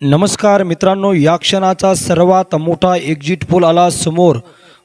नमस्कार मित्रांनो या क्षणाचा सर्वात मोठा एक्झिट पोल आला समोर.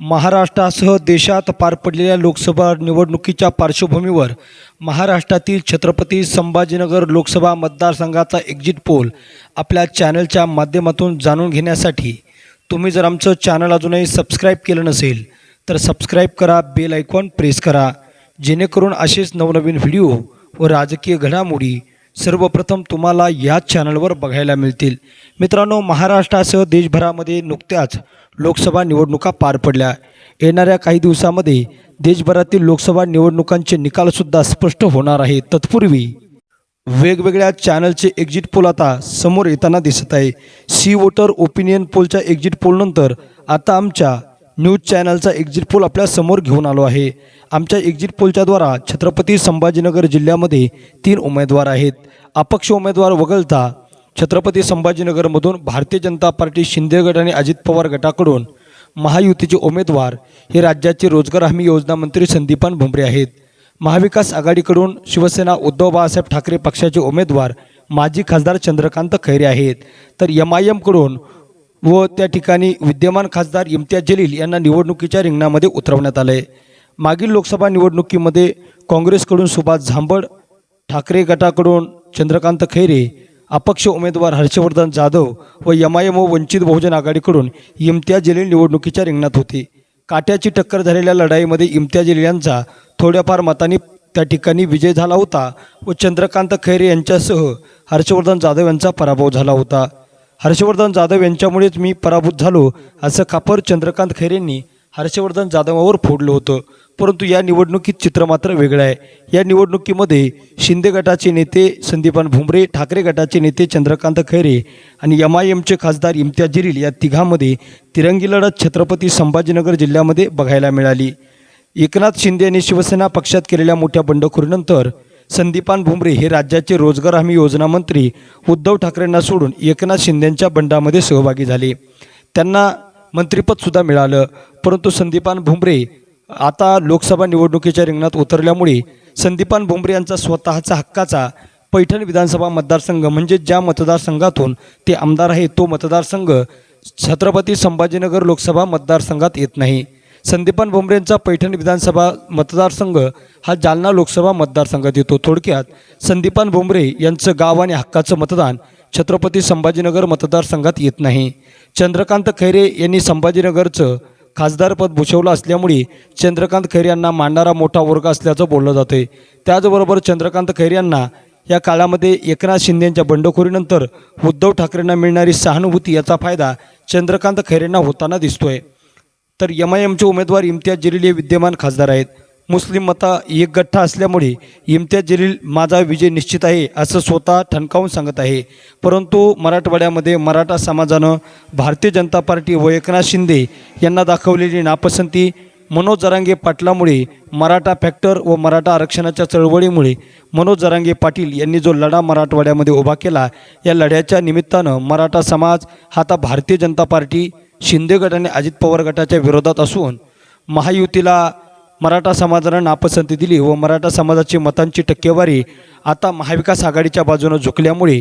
महाराष्ट्रासह देशात पार पडलेल्या लोकसभा निवडणुकीच्या पार्श्वभूमीवर महाराष्ट्रातील छत्रपती संभाजीनगर लोकसभा मतदारसंघाचा एक्झिट पोल आपल्या चॅनलच्या माध्यमातून जाणून घेण्यासाठी. तुम्ही जर आमचं चॅनल अजूनही सबस्क्राईब केलं नसेल तर सबस्क्राईब करा बेल आयकॉन प्रेस करा जेणेकरून असेच नवनवीन व्हिडिओ व राजकीय घडामोडी सर्वप्रथम तुम्हाला याच चॅनलवर बघायला मिळतील. मित्रांनो महाराष्ट्रासह देशभरामध्ये नुकत्याच लोकसभा निवडणुका पार पडल्या. येणाऱ्या काही दिवसामध्ये देशभरातील लोकसभा निवडणुकांचे निकालसुद्धा स्पष्ट होणार आहे तत्पूर्वी वेगवेगळ्या चॅनलचे एक्झिट पोल आता समोर येताना दिसत आहे. सी वोटर ओपिनियन पोलच्या एक्झिट पोलनंतर आता आमच्या न्यूज चॅनलचा एक्झिट पोल आपल्यासमोर घेऊन आलो आहे. आमच्या एक्झिट पोलच्याद्वारा छत्रपती संभाजीनगर जिल्ह्यामध्ये तीन उमेदवार आहेत. अपक्ष उमेदवार वगळता छत्रपती संभाजीनगरमधून भारतीय जनता पार्टी शिंदे गट आणि अजित पवार गटाकडून महायुतीचे उमेदवार हे राज्याचे रोजगार हमी योजना मंत्री संदीपान भुमरे आहेत. महाविकास आघाडीकडून शिवसेना उद्धव बाळासाहेब ठाकरे पक्षाचे उमेदवार माजी खासदार चंद्रकांत खैरे आहेत. तर एम आय एमकडून व त्या ठिकाणी विद्यमान खासदार इम्तियाज जलील यांना निवडणुकीच्या रिंगणामध्ये उतरवण्यात आलं आहे मागील लोकसभा निवडणुकीमध्ये काँग्रेसकडून सुभाष झांबड ठाकरे गटाकडून चंद्रकांत खैरे अपक्ष उमेदवार हर्षवर्धन जाधव व एम आय एम व वंचित बहुजन आघाडीकडून इम्तियाज जलील निवडणुकीच्या रिंगणात होते. काट्याची टक्कर झालेल्या लढाईमध्ये इम्तियाज जलील यांचा थोड्याफार मतांनी त्या ठिकाणी विजय झाला होता व चंद्रकांत खैरे यांच्यासह हर्षवर्धन जाधव यांचा पराभव झाला होता. हर्षवर्धन जाधव यांच्यामुळेच मी पराभूत झालो असं खापर चंद्रकांत खैरेंनी हर्षवर्धन जाधवावर फोडलं होतं. परंतु या निवडणुकीत चित्र मात्र वेगळं आहे. या निवडणुकीमध्ये शिंदे गटाचे नेते संदीपान भुमरे ठाकरे गटाचे नेते चंद्रकांत खैरे आणि एम आय एमचे खासदार इम्तियाज जलील या तिघांमध्ये तिरंगी लढत छत्रपती संभाजीनगर जिल्ह्यामध्ये बघायला मिळाली. एकनाथ शिंदे यांनी शिवसेना पक्षात केलेल्या मोठ्या बंडखोरीनंतर संदीपान भुमरे हे राज्याचे रोजगार हमी योजना मंत्री उद्धव ठाकरेंना सोडून एकनाथ शिंदेंच्या बंडामध्ये सहभागी झाले. त्यांना मंत्रिपदसुद्धा मिळालं. परंतु संदीपान भुमरे आता लोकसभा निवडणुकीच्या रिंगणात उतरल्यामुळे संदीपान भुमरे यांचा स्वतःचा हक्काचा पैठण विधानसभा मतदारसंघ म्हणजे ज्या मतदारसंघातून ते आमदार आहेत तो मतदारसंघ छत्रपती संभाजीनगर लोकसभा मतदारसंघात येत नाही. संदीपान भुमरेंचा पैठण विधानसभा मतदारसंघ हा जालना लोकसभा मतदारसंघात येतो. थोडक्यात संदीपान भुमरे यांचं गाव आणि हक्काचं मतदान छत्रपती संभाजीनगर मतदारसंघात येत नाही. चंद्रकांत खैरे यांनी संभाजीनगरचं खासदारपद भूषवलं असल्यामुळे चंद्रकांत खैरे यांना मांडणारा मोठा वर्ग असल्याचं बोललं जातं आहे त्याचबरोबर चंद्रकांत खैरे यांना या काळामध्ये एकनाथ शिंदेंच्या बंडखोरीनंतर उद्धव ठाकरेंना मिळणारी सहानुभूती याचा फायदा चंद्रकांत खैरेंना होताना दिसतोय. तर एम आय एमचे उमेदवार इम्तियाज जलील हे विद्यमान खासदार आहेत. मुस्लिम मता एक गठ्ठा असल्यामुळे इम्तियाज जलील माझा विजय निश्चित आहे असं स्वतः ठणकावून सांगत आहे. परंतु मराठवाड्यामध्ये मराठा समाजानं भारतीय जनता पार्टी व एकनाथ शिंदे यांना दाखवलेली नापसंती मनोज जरांगे पाटलामुळे मराठा फॅक्टर व मराठा आरक्षणाच्या चळवळीमुळे मनोज जरांगे पाटील यांनी जो लढा मराठवाड्यामध्ये उभा केला या लढ्याच्या निमित्तानं मराठा समाज हा आता भारतीय जनता पार्टी शिंदे गट आणि अजित पवार गटाच्या विरोधात असून महायुतीला मराठा समाजानं नापसंती दिली व मराठा समाजाची मतांची टक्केवारी आता महाविकास आघाडीच्या बाजूनं झुकल्यामुळे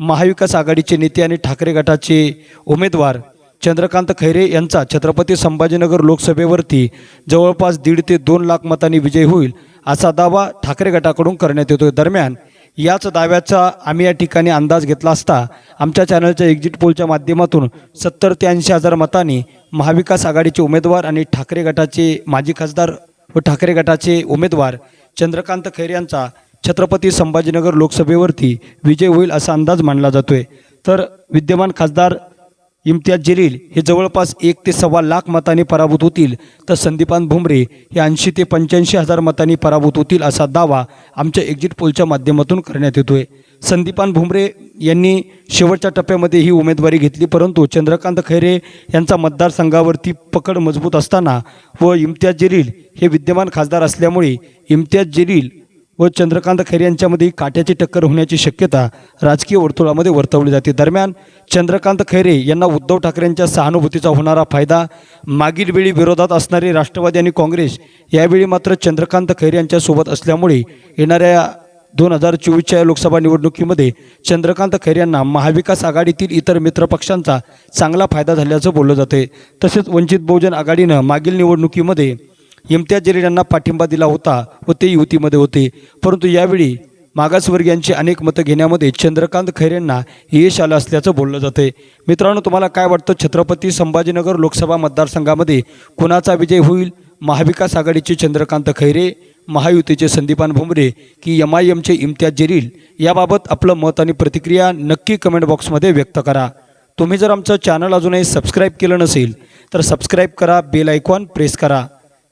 महाविकास आघाडीचे नेते आणि ठाकरे गटाचे उमेदवार चंद्रकांत खैरे यांचा छत्रपती संभाजीनगर लोकसभेवरती जवळपास दीड ते दोन लाख मतांनी विजय होईल असा दावा ठाकरे गटाकडून करण्यात येतो दरम्यान याच दाव्याचा आम्ही या ठिकाणी अंदाज घेतला असता आमच्या चॅनलच्या एक्झिट पोलच्या माध्यमातून सत्तर ते ऐंशी हजार मतांनी महाविकास आघाडीचे उमेदवार आणि ठाकरे गटाचे माजी खासदार व ठाकरे गटाचे उमेदवार चंद्रकांत खैर यांचा छत्रपती संभाजीनगर लोकसभेवरती विजय होईल असा अंदाज मानला जातोय. तर विद्यमान खासदार इम्तियाज जलील हे जवळपास एक ते सव्वा लाख मतांनी पराभूत होतील. तर संदीपान भुमरे हे ऐंशी ते पंच्याऐंशी हजार मतांनी पराभूत होतील असा दावा आमच्या एक्झिट पोलच्या माध्यमातून करण्यात येतोय. संदीपान भुमरे यांनी शेवटच्या टप्प्यामध्ये ही उमेदवारी घेतली परंतु चंद्रकांत खैरे यांचा मतदारसंघावरती पकड मजबूत असताना व इम्तियाज जलील हे विद्यमान खासदार असल्यामुळे इम्तियाज जलील व चंद्रकांत खैरे यांच्यामध्ये काट्याची टक्कर होण्याची शक्यता राजकीय वर्तुळामध्ये वर्तवली जाते. दरम्यान चंद्रकांत खैरे यांना उद्धव ठाकरेंच्या सहानुभूतीचा होणारा फायदा मागील वेळी विरोधात असणारे राष्ट्रवादी आणि काँग्रेस यावेळी मात्र चंद्रकांत खैरे यांच्यासोबत असल्यामुळे येणाऱ्या दोन हजार चोवीसच्या लोकसभा निवडणुकीमध्ये चंद्रकांत खैरे यांना महाविकास आघाडीतील इतर मित्रपक्षांचा चांगला फायदा झाल्याचं बोललं जाते तसेच वंचित बहुजन आघाडीनं मागील निवडणुकीमध्ये इम्तियाज जलील यांना पाठिंबा दिला होता व ते युतीमध्ये होते. परंतु यावेळी मागासवर्गीयांची अनेक मतं घेण्यामध्ये चंद्रकांत खैरेंना यश आलं असल्याचं बोललं जाते मित्रांनो तुम्हाला काय वाटतं? छत्रपती संभाजीनगर लोकसभा मतदारसंघामध्ये कुणाचा विजय होईल? महाविकास आघाडीचे चंद्रकांत खैरे महायुतीचे संदीपान भुमरे की एम आय एमचे इम्तियाज जलील? याबाबत आपलं मत आणि प्रतिक्रिया नक्की कमेंट बॉक्समध्ये व्यक्त करा. तुम्ही जर आमचं चॅनल अजूनही सबस्क्राईब केलं नसेल तर सबस्क्राईब करा बेल आयकॉन प्रेस करा.